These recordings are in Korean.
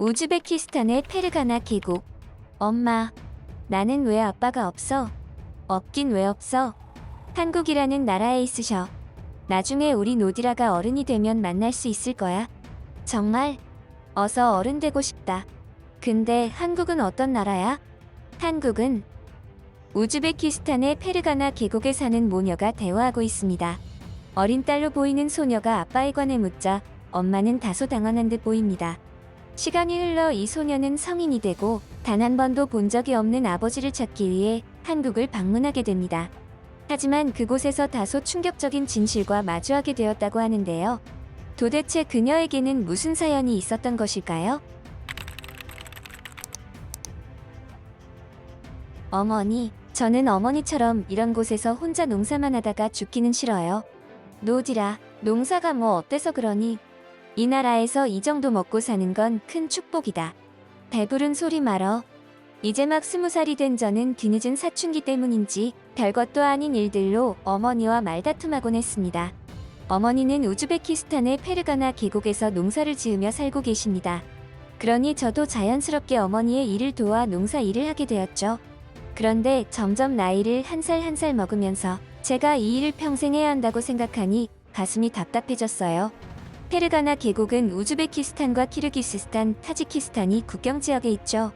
우즈베키스탄의 페르가나 계곡. 엄마, 나는 왜 아빠가 없어? 없긴 왜 없어? 한국이라는 나라에 있으셔. 나중에 우리 노디라가 어른이 되면 만날 수 있을 거야. 정말? 어서 어른 되고 싶다. 근데 한국은 어떤 나라야? 한국은 우즈베키스탄의 페르가나 계곡에 사는 모녀가 대화하고 있습니다. 어린 딸로 보이는 소녀가 아빠에 관해 묻자 엄마는 다소 당황한 듯 보입니다. 시간이 흘러 이 소녀는 성인이 되고 단 한 번도 본 적이 없는 아버지를 찾기 위해 한국을 방문하게 됩니다. 하지만 그곳에서 다소 충격적인 진실과 마주하게 되었다고 하는데요. 도대체 그녀에게는 무슨 사연이 있었던 것일까요? 어머니, 저는 어머니처럼 이런 곳에서 혼자 농사만 하다가 죽기는 싫어요. 노디라, 농사가 뭐 어때서 그러니? 이 나라에서 이 정도 먹고 사는 건 큰 축복이다. 배부른 소리 말어. 이제 막 스무 살이 된 저는 뒤늦은 사춘기 때문인지 별것도 아닌 일들로 어머니와 말다툼하곤 했습니다. 어머니는 우즈베키스탄의 페르가나 계곡에서 농사를 지으며 살고 계십니다. 그러니 저도 자연스럽게 어머니의 일을 도와 농사 일을 하게 되었죠. 그런데 점점 나이를 한 살 한 살 먹으면서 제가 이 일을 평생 해야 한다고 생각하니 가슴이 답답해졌어요. 페르가나 계곡은 우즈베키스탄과 키르기스스탄, 타지키스탄이 국경 지역에 있죠.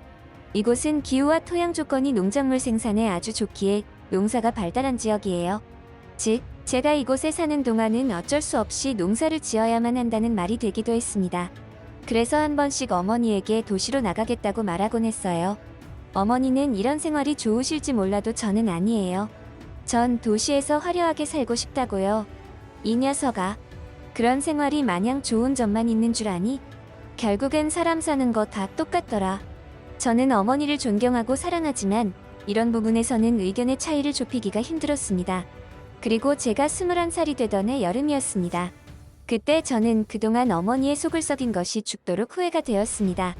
이곳은 기후와 토양 조건이 농작물 생산에 아주 좋기에 농사가 발달한 지역이에요. 즉, 제가 이곳에 사는 동안은 어쩔 수 없이 농사를 지어야만 한다는 말이 되기도 했습니다. 그래서 한 번씩 어머니에게 도시로 나가겠다고 말하곤 했어요. 어머니는 이런 생활이 좋으실지 몰라도 저는 아니에요. 전 도시에서 화려하게 살고 싶다고요. 이 녀석아. 그런 생활이 마냥 좋은 점만 있는 줄 아니? 결국엔 사람 사는 거 다 똑같더라. 저는 어머니를 존경하고 사랑하지만 이런 부분에서는 의견의 차이를 좁히기가 힘들었습니다. 그리고 제가 21살이 되던 해 여름이었습니다. 그때 저는 그동안 어머니의 속을 썩인 것이 죽도록 후회가 되었습니다.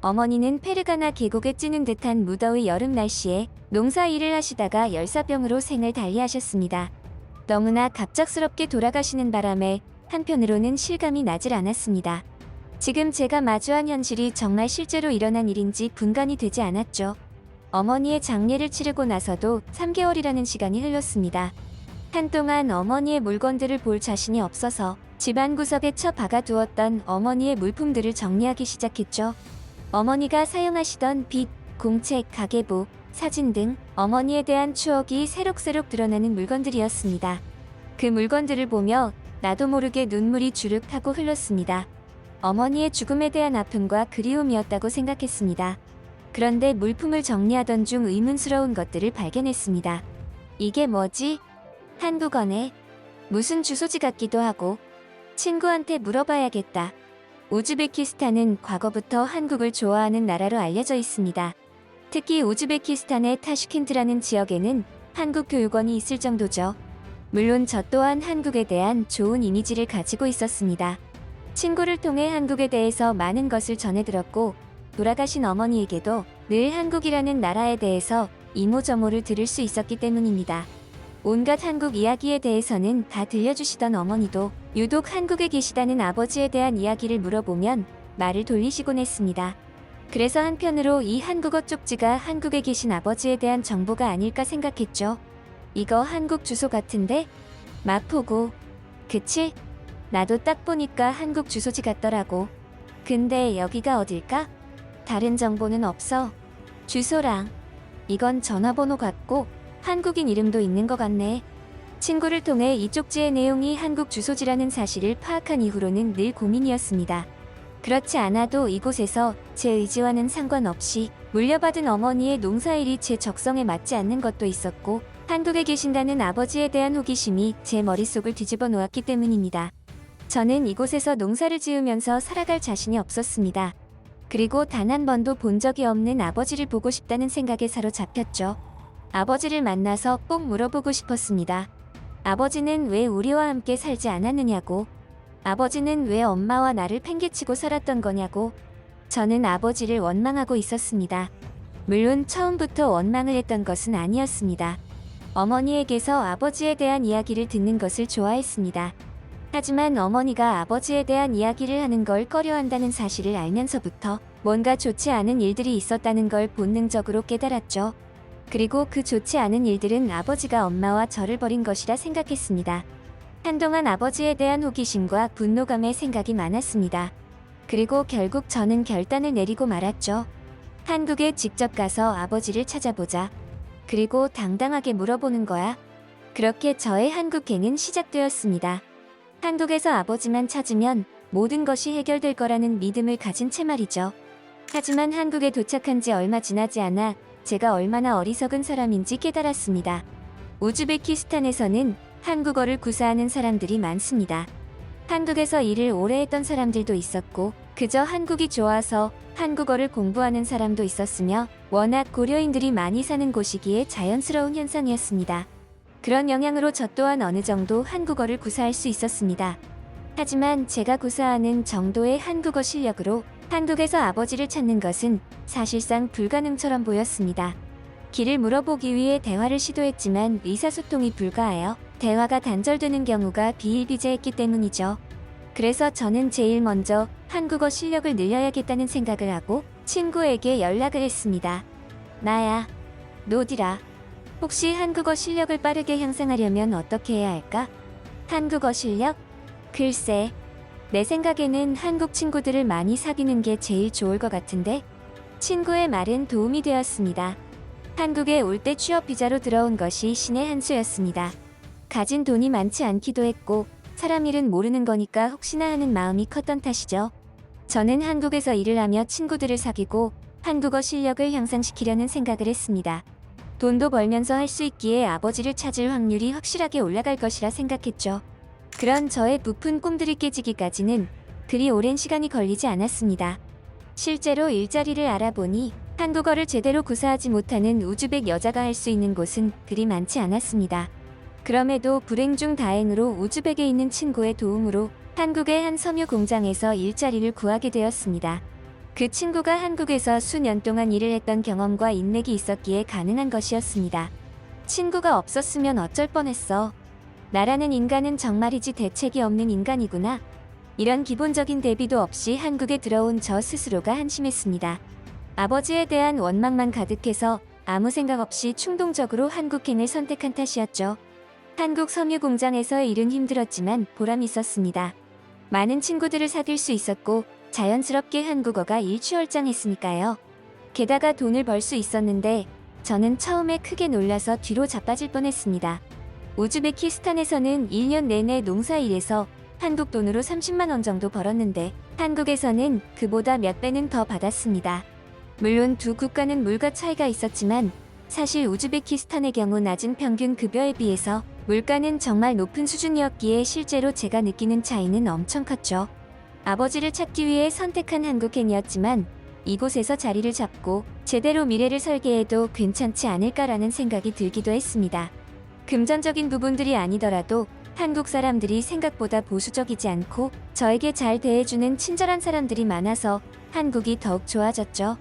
어머니는 페르가나 계곡에 찌는 듯한 무더위 여름 날씨에 농사 일을 하시다가 열사병으로 생을 달리하셨습니다. 너무나 갑작스럽게 돌아가시는 바람에 한편으로는 실감이 나질 않았습니다. 지금 제가 마주한 현실이 정말 실제로 일어난 일인지 분간이 되지 않았죠. 어머니의 장례를 치르고 나서도 3개월이라는 시간이 흘렀습니다. 한동안 어머니의 물건들을 볼 자신이 없어서 집안 구석에 처 박아 두었던 어머니의 물품들을 정리하기 시작했죠. 어머니가 사용하시던 빗, 공책, 가계부, 사진 등 어머니에 대한 추억이 새록새록 드러나는 물건들이었습니다. 그 물건들을 보며 나도 모르게 눈물이 주룩 하고 흘렀습니다. 어머니의 죽음에 대한 아픔과 그리움이었다고 생각했습니다. 그런데 물품을 정리하던 중 의문스러운 것들을 발견했습니다. 이게 뭐지? 한국어네. 무슨 주소지 같기도 하고. 친구한테 물어봐야겠다. 우즈베키스탄은 과거부터 한국을 좋아하는 나라로 알려져 있습니다. 특히 우즈베키스탄의 타슈켄트라는 지역에는 한국 교육원이 있을 정도죠. 물론 저 또한 한국에 대한 좋은 이미지를 가지고 있었습니다. 친구를 통해 한국에 대해서 많은 것을 전해 들었고, 돌아가신 어머니에게도 늘 한국이라는 나라에 대해서 이모저모를 들을 수 있었기 때문입니다. 온갖 한국 이야기에 대해서는 다 들려주시던 어머니도 유독 한국에 계시다는 아버지에 대한 이야기를 물어보면 말을 돌리시곤 했습니다. 그래서 한편으로 이 한국어 쪽지가 한국에 계신 아버지에 대한 정보가 아닐까 생각했죠. 이거 한국 주소 같은데? 마포구. 그치? 나도 딱 보니까 한국 주소지 같더라고. 근데 여기가 어딜까? 다른 정보는 없어. 주소랑. 이건 전화번호 같고 한국인 이름도 있는 것 같네. 친구를 통해 이 쪽지의 내용이 한국 주소지라는 사실을 파악한 이후로는 늘 고민이었습니다. 그렇지 않아도 이곳에서 제 의지와는 상관없이 물려받은 어머니의 농사일이 제 적성에 맞지 않는 것도 있었고 한국에 계신다는 아버지에 대한 호기심이 제 머릿속을 뒤집어 놓았기 때문입니다. 저는 이곳에서 농사를 지으면서 살아갈 자신이 없었습니다. 그리고 단 한 번도 본 적이 없는 아버지를 보고 싶다는 생각에 사로잡혔죠. 아버지를 만나서 꼭 물어보고 싶었습니다. 아버지는 왜 우리와 함께 살지 않았느냐고. 아버지는 왜 엄마와 나를 팽개치고 살았던 거냐고. 저는 아버지를 원망하고 있었습니다. 물론 처음부터 원망을 했던 것은 아니었습니다. 어머니에게서 아버지에 대한 이야기를 듣는 것을 좋아했습니다. 하지만 어머니가 아버지에 대한 이야기를 하는 걸 꺼려한다는 사실을 알면서부터 뭔가 좋지 않은 일들이 있었다는 걸 본능적으로 깨달았죠. 그리고 그 좋지 않은 일들은 아버지가 엄마와 저를 버린 것이라 생각했습니다. 한동안 아버지에 대한 호기심과 분노감의 생각이 많았습니다. 그리고 결국 저는 결단을 내리고 말았죠. 한국에 직접 가서 아버지를 찾아보자. 그리고 당당하게 물어보는 거야. 그렇게 저의 한국행은 시작되었습니다. 한국에서 아버지만 찾으면 모든 것이 해결될 거라는 믿음을 가진 채 말이죠. 하지만 한국에 도착한 지 얼마 지나지 않아 제가 얼마나 어리석은 사람인지 깨달았습니다. 우즈베키스탄에서는 한국어를 구사하는 사람들이 많습니다. 한국에서 일을 오래 했던 사람들도 있었고, 그저 한국이 좋아서 한국어를 공부하는 사람도 있었으며, 워낙 고려인들이 많이 사는 곳이기에 자연스러운 현상이었습니다. 그런 영향으로 저 또한 어느 정도 한국어를 구사할 수 있었습니다. 하지만 제가 구사하는 정도의 한국어 실력으로 한국에서 아버지를 찾는 것은 사실상 불가능처럼 보였습니다. 길을 물어보기 위해 대화를 시도했지만 의사소통이 불가하여 대화가 단절되는 경우가 비일비재했기 때문이죠. 그래서 저는 제일 먼저 한국어 실력을 늘려야겠다는 생각을 하고 친구에게 연락을 했습니다. 나야, 노디라. 혹시 한국어 실력을 빠르게 향상하려면 어떻게 해야 할까? 한국어 실력? 글쎄, 내 생각에는 한국 친구들을 많이 사귀는 게 제일 좋을 것 같은데? 친구의 말은 도움이 되었습니다. 한국에 올 때 취업 비자로 들어온 것이 신의 한 수였습니다. 가진 돈이 많지 않기도 했고, 사람 일은 모르는 거니까 혹시나 하는 마음이 컸던 탓이죠. 저는 한국에서 일을 하며 친구들을 사귀고 한국어 실력을 향상시키려는 생각을 했습니다. 돈도 벌면서 할 수 있기에 아버지를 찾을 확률이 확실하게 올라갈 것이라 생각했죠. 그런 저의 부푼 꿈들이 깨지기까지는 그리 오랜 시간이 걸리지 않았습니다. 실제로 일자리를 알아보니 한국어를 제대로 구사하지 못하는 우즈벡 여자가 할 수 있는 곳은 그리 많지 않았습니다. 그럼에도 불행 중 다행으로 우즈벡에 있는 친구의 도움으로 한국의 한 섬유 공장에서 일자리를 구하게 되었습니다. 그 친구가 한국에서 수년 동안 일을 했던 경험과 인맥이 있었기에 가능한 것이었습니다. 친구가 없었으면 어쩔 뻔했어. 나라는 인간은 정말이지 대책이 없는 인간이구나. 이런 기본적인 대비도 없이 한국에 들어온 저 스스로가 한심했습니다. 아버지에 대한 원망만 가득해서 아무 생각 없이 충동적으로 한국행을 선택한 탓이었죠. 한국 섬유 공장에서의 일은 힘들었지만 보람 있었습니다. 많은 친구들을 사귈 수 있었고 자연스럽게 한국어가 일취월장했으니까요. 게다가 돈을 벌 수 있었는데 저는 처음에 크게 놀라서 뒤로 자빠질 뻔했습니다. 우즈베키스탄에서는 1년 내내 농사일에서 한국 돈으로 30만 원 정도 벌었는데 한국에서는 그보다 몇 배는 더 받았습니다. 물론 두 국가는 물가 차이가 있었지만 사실 우즈베키스탄의 경우 낮은 평균 급여에 비해서 물가는 정말 높은 수준이었기에 실제로 제가 느끼는 차이는 엄청 컸죠. 아버지를 찾기 위해 선택한 한국행이었지만 이곳에서 자리를 잡고 제대로 미래를 설계해도 괜찮지 않을까라는 생각이 들기도 했습니다. 금전적인 부분들이 아니더라도 한국 사람들이 생각보다 보수적이지 않고 저에게 잘 대해주는 친절한 사람들이 많아서 한국이 더욱 좋아졌죠.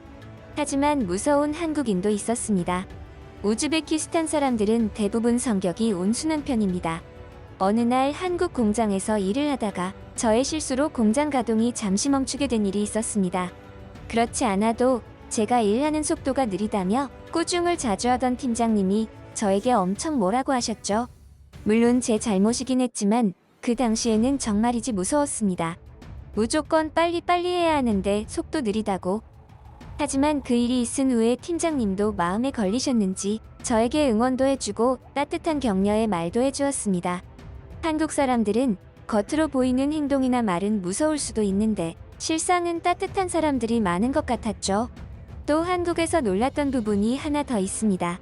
하지만 무서운 한국인도 있었습니다. 우즈베키스탄 사람들은 대부분 성격이 온순한 편입니다. 어느 날 한국 공장에서 일을 하다가 저의 실수로 공장 가동이 잠시 멈추게 된 일이 있었습니다. 그렇지 않아도 제가 일하는 속도가 느리다며 꾸중을 자주 하던 팀장님이 저에게 엄청 뭐라고 하셨죠. 물론 제 잘못이긴 했지만 그 당시에는 정말이지 무서웠습니다. 무조건 빨리빨리 해야 하는데 속도 느리다고. 하지만 그 일이 있은 후에 팀장님도 마음에 걸리셨는지 저에게 응원도 해주고 따뜻한 격려의 말도 해주었습니다. 한국 사람들은 겉으로 보이는 행동이나 말은 무서울 수도 있는데 실상은 따뜻한 사람들이 많은 것 같았죠. 또 한국에서 놀랐던 부분이 하나 더 있습니다.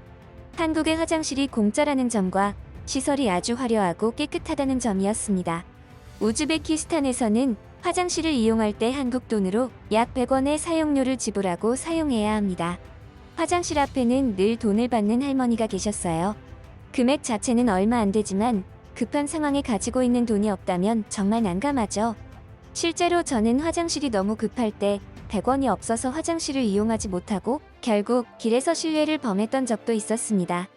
한국의 화장실이 공짜라는 점과 시설이 아주 화려하고 깨끗하다는 점이었습니다. 우즈베키스탄에서는 화장실을 이용할 때 한국 돈으로 약 100원의 사용료를 지불하고 사용해야 합니다. 화장실 앞에는 늘 돈을 받는 할머니가 계셨어요. 금액 자체는 얼마 안 되지만 급한 상황에 가지고 있는 돈이 없다면 정말 난감하죠. 실제로 저는 화장실이 너무 급할 때 100원이 없어서 화장실을 이용하지 못하고 결국 길에서 실례를 범했던 적도 있었습니다.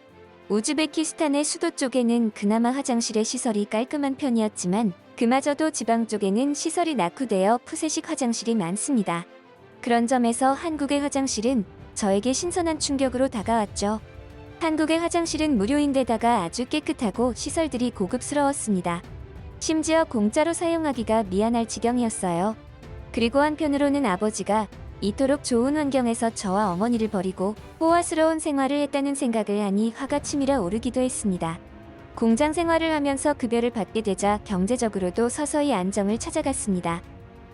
우즈베키스탄의 수도 쪽에는 그나마 화장실의 시설이 깔끔한 편이었지만 그마저도 지방 쪽에는 시설이 낙후되어 푸세식 화장실이 많습니다. 그런 점에서 한국의 화장실은 저에게 신선한 충격으로 다가왔죠. 한국의 화장실은 무료인데다가 아주 깨끗하고 시설들이 고급스러웠습니다. 심지어 공짜로 사용하기가 미안할 지경이었어요. 그리고 한편으로는 아버지가 이토록 좋은 환경에서 저와 어머니를 버리고 호화스러운 생활을 했다는 생각을 하니 화가 치밀어 오르기도 했습니다. 공장 생활을 하면서 급여를 받게 되자 경제적으로도 서서히 안정을 찾아갔습니다.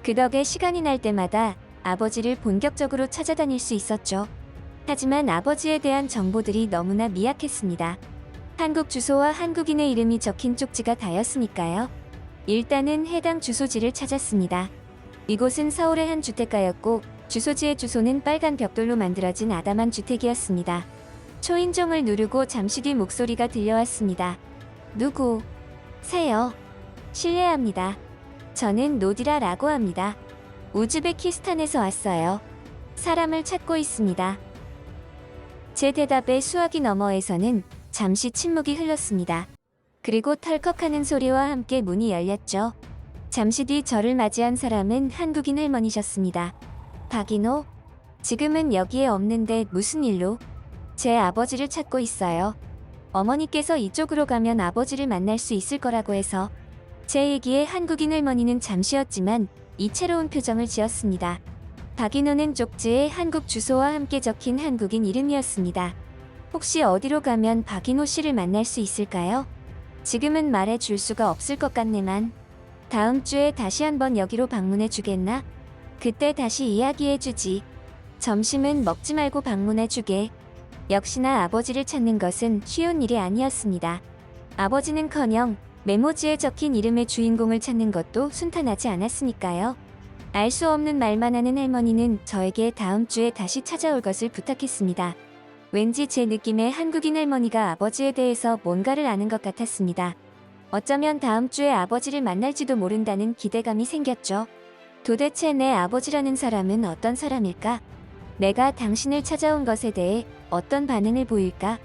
그 덕에 시간이 날 때마다 아버지를 본격적으로 찾아다닐 수 있었죠. 하지만 아버지에 대한 정보들이 너무나 미약했습니다. 한국 주소와 한국인의 이름이 적힌 쪽지가 다였으니까요. 일단은 해당 주소지를 찾았습니다. 이곳은 서울의 한 주택가였고 주소지의 주소는 빨간 벽돌로 만들어진 아담한 주택이었습니다. 초인종을 누르고 잠시 뒤 목소리가 들려왔습니다. 누구? 세요. 실례합니다. 저는 노디라라고 합니다. 우즈베키스탄에서 왔어요. 사람을 찾고 있습니다. 제 대답에 수화기 너머에서는 잠시 침묵이 흘렀습니다. 그리고 털컥하는 소리와 함께 문이 열렸죠. 잠시 뒤 저를 맞이한 사람은 한국인 할머니셨습니다. 박인호? 지금은 여기에 없는데 무슨 일로? 제 아버지를 찾고 있어요. 어머니께서 이쪽으로 가면 아버지를 만날 수 있을 거라고 해서 제 얘기에 한국인 할머니는 잠시였지만 이채로운 표정을 지었습니다. 박인호는 쪽지에 한국 주소와 함께 적힌 한국인 이름이었습니다. 혹시 어디로 가면 박인호 씨를 만날 수 있을까요? 지금은 말해 줄 수가 없을 것 같네만. 다음 주에 다시 한번 여기로 방문해 주겠나? 그때 다시 이야기해 주지. 점심은 먹지 말고 방문해 주게. 역시나 아버지를 찾는 것은 쉬운 일이 아니었습니다. 아버지는커녕 메모지에 적힌 이름의 주인공을 찾는 것도 순탄하지 않았으니까요. 알 수 없는 말만 하는 할머니는 저에게 다음 주에 다시 찾아올 것을 부탁했습니다. 왠지 제 느낌에 한국인 할머니가 아버지에 대해서 뭔가를 아는 것 같았습니다. 어쩌면 다음 주에 아버지를 만날지도 모른다는 기대감이 생겼죠. 도대체 내 아버지라는 사람은 어떤 사람일까? 내가 당신을 찾아온 것에 대해 어떤 반응을 보일까?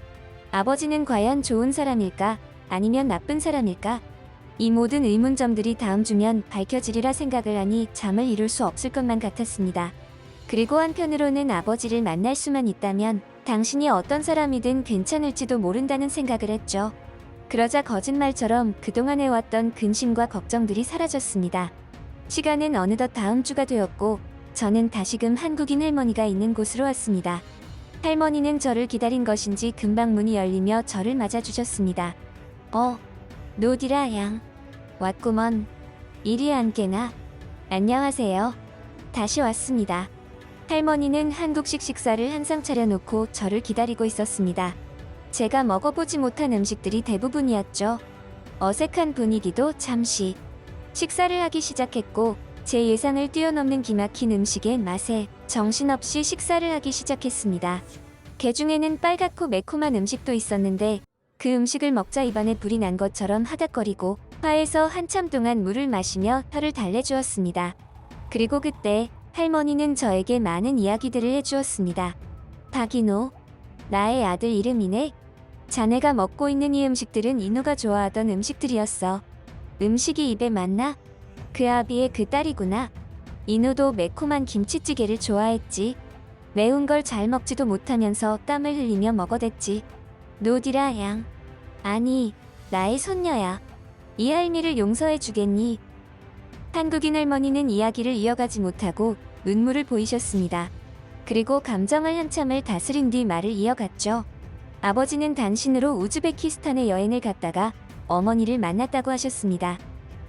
아버지는 과연 좋은 사람일까? 아니면 나쁜 사람일까? 이 모든 의문점들이 다음 주면 밝혀지리라 생각을 하니 잠을 이룰 수 없을 것만 같았습니다. 그리고 한편으로는 아버지를 만날 수만 있다면 당신이 어떤 사람이든 괜찮을지도 모른다는 생각을 했죠. 그러자 거짓말처럼 그동안 해왔던 근심과 걱정들이 사라졌습니다. 시간은 어느덧 다음 주가 되었고 저는 다시금 한국인 할머니가 있는 곳으로 왔습니다. 할머니는 저를 기다린 것인지 금방 문이 열리며 저를 맞아주셨습니다. 어, 노디라 양. 왔구먼. 이리 앉게나. 안녕하세요. 다시 왔습니다. 할머니는 한국식 식사를 한상 차려놓고 저를 기다리고 있었습니다. 제가 먹어보지 못한 음식들이 대부분이었죠. 어색한 분위기도 잠시. 식사를 하기 시작했고 제 예상을 뛰어넘는 기막힌 음식의 맛에 정신없이 식사를 하기 시작했습니다. 게 중에는 빨갛고 매콤한 음식도 있었는데 그 음식을 먹자 입안에 불이 난 것처럼 하닥거리고 화에서 한참 동안 물을 마시며 혀를 달래주었습니다. 그리고 그때 할머니는 저에게 많은 이야기들을 해주었습니다. 박인호, 나의 아들 이름이네. 자네가 먹고 있는 이 음식들은 인호가 좋아하던 음식들이었어. 음식이 입에 맞나? 그 아비의 그 딸이구나. 인호도 매콤한 김치찌개를 좋아했지. 매운 걸 잘 먹지도 못하면서 땀을 흘리며 먹어댔지. 노디라 양. 아니, 나의 손녀야. 이 할미를 용서해 주겠니? 한국인 할머니는 이야기를 이어가지 못하고 눈물을 보이셨습니다. 그리고 감정을 한참을 다스린 뒤 말을 이어갔죠. 아버지는 단신으로 우즈베키스탄에 여행을 갔다가 어머니를 만났다고 하셨습니다.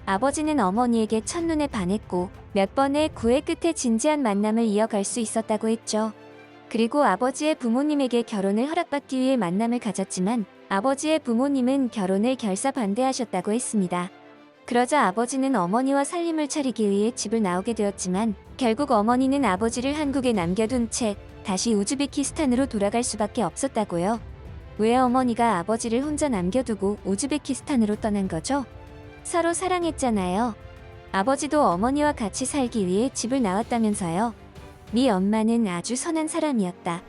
아버지는 어머니에게 첫눈에 반했고 몇 번의 구애 끝에 진지한 만남을 이어갈 수 있었다고 했죠. 그리고 아버지의 부모님에게 결혼을 허락받기 위해 만남을 가졌지만 아버지의 부모님은 결혼을 결사 반대하셨다고 했습니다. 그러자 아버지는 어머니와 살림을 차리기 위해 집을 나오게 되었지만 결국 어머니는 아버지를 한국에 남겨둔 채 다시 우즈베키스탄으로 돌아갈 수밖에 없었다고요. 왜 어머니가 아버지를 혼자 남겨두고 우즈베키스탄으로 떠난 거죠? 서로 사랑했잖아요. 아버지도 어머니와 같이 살기 위해 집을 나왔다면서요. 네 엄마는 아주 선한 사람이었다.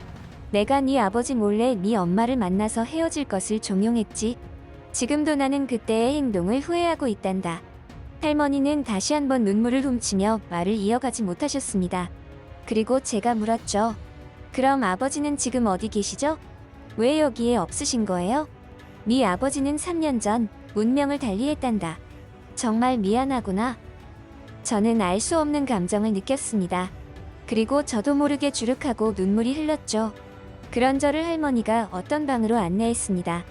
내가 네 아버지 몰래 네 엄마를 만나서 헤어질 것을 종용했지. 지금도 나는 그때의 행동을 후회하고 있단다. 할머니는 다시 한번 눈물을 훔치며 말을 이어가지 못하셨습니다. 그리고 제가 물었죠. 그럼 아버지는 지금 어디 계시죠? 왜 여기에 없으신 거예요? 네 아버지는 3년 전 운명을 달리했단다. 정말 미안하구나. 저는 알 수 없는 감정을 느꼈습니다. 그리고 저도 모르게 주룩하고 눈물이 흘렀죠. 그런 저를 할머니가 어떤 방으로 안내했습니다.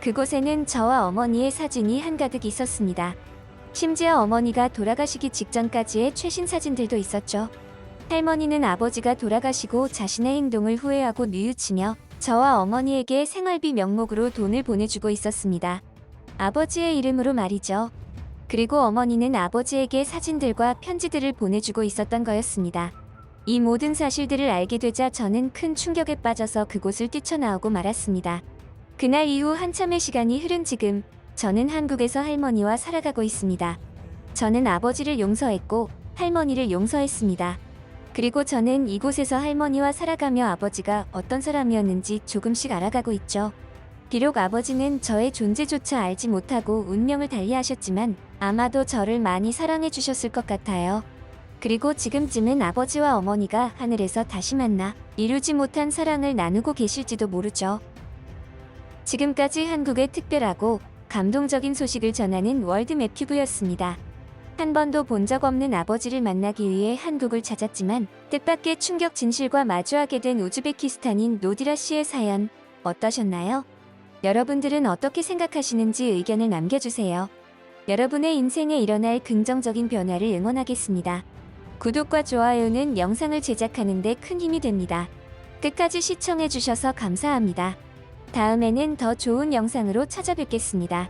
그곳에는 저와 어머니의 사진이 한가득 있었습니다. 심지어 어머니가 돌아가시기 직전까지의 최신 사진들도 있었죠. 할머니는 아버지가 돌아가시고 자신의 행동을 후회하고 뉘우치며 저와 어머니에게 생활비 명목으로 돈을 보내주고 있었습니다. 아버지의 이름으로 말이죠. 그리고 어머니는 아버지에게 사진들과 편지들을 보내주고 있었던 거였습니다. 이 모든 사실들을 알게 되자 저는 큰 충격에 빠져서 그곳을 뛰쳐나오고 말았습니다. 그날 이후 한참의 시간이 흐른 지금 저는 한국에서 할머니와 살아가고 있습니다. 저는 아버지를 용서했고 할머니를 용서했습니다. 그리고 저는 이곳에서 할머니와 살아가며 아버지가 어떤 사람이었는지 조금씩 알아가고 있죠. 비록 아버지는 저의 존재조차 알지 못하고 운명을 달리하셨지만 아마도 저를 많이 사랑해 주셨을 것 같아요. 그리고 지금쯤은 아버지와 어머니가 하늘에서 다시 만나 이루지 못한 사랑을 나누고 계실지도 모르죠. 지금까지 한국의 특별하고 감동적인 소식을 전하는 월드맵 큐브였습니다. 한 번도 본 적 없는 아버지를 만나기 위해 한국을 찾았지만 뜻밖의 충격 진실과 마주하게 된 우즈베키스탄인 노디라 씨의 사연 어떠셨나요? 여러분들은 어떻게 생각하시는지 의견을 남겨주세요. 여러분의 인생에 일어날 긍정적인 변화를 응원하겠습니다. 구독과 좋아요는 영상을 제작하는 데 큰 힘이 됩니다. 끝까지 시청해주셔서 감사합니다. 다음에는 더 좋은 영상으로 찾아뵙겠습니다.